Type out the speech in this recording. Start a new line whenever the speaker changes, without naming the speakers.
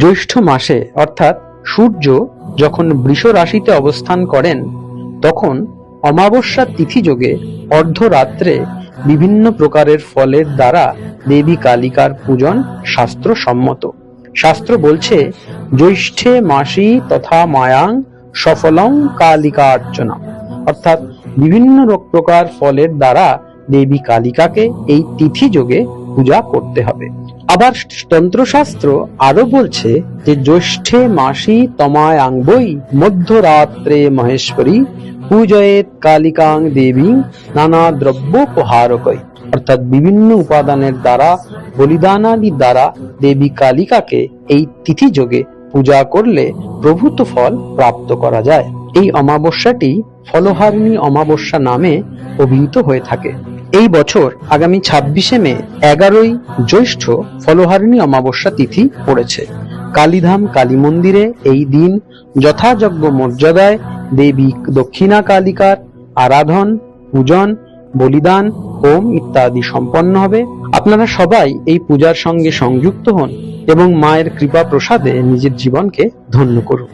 জ্যৈষ্ঠ মাসে, অর্থাৎ সূর্য যখন বৃষ রাশিতে অবস্থান করেন, তখন অমাবস্যা তিথি যোগে অর্ধরাত্রে বিভিন্ন প্রকারের ফলের দ্বারা দেবী কালিকার পূজন শাস্ত্র সম্মত শাস্ত্র বলছে, জ্যৈষ্ঠে মাসি তথা মায়াং সফলং কালিকা অর্চনা অর্থাৎ বিভিন্ন প্রকার ফলের দ্বারা দেবী কালিকাকে এই তিথি যোগে পূজা করতে হবে। আবার তন্ত্রশাস্ত্র আরও বলছে যে, জ্যৈষ্ঠে মাসি তমায়াং বই মধ্যরাত্রে মহেশ্বরী পূজয়েত কালিকাং দেবী নানা দ্রব্যোপহারকই অর্থাৎ বিভিন্ন উপাদানের দ্বারা, বলিদানাদি দ্বারা দেবী কালিকাকে এই তিথি যোগে পূজা করলে প্রভূত ফল প্রাপ্ত করা যায়। এই অমাবস্যাটি ফলহারিণী অমাবস্যা নামে অভিহিত হয়ে থাকে। এই বছর আগামী ছাব্বিশে মে এগারোই জ্যৈষ্ঠ ফলহারিণী অমাবস্যা তিথি পড়েছে। কালীধাম কালী মন্দিরে এই দিন যথাযোগ্য মর্যাদায় দেবী দক্ষিণা কালিকার আরাধন, পূজন, বলিদান, হোম ইত্যাদি সম্পন্ন হবে। আপনারা সবাই এই পূজার সঙ্গে সংযুক্ত হন এবং মায়ের কৃপা প্রসাদে নিজের জীবনকে ধন্য করুন।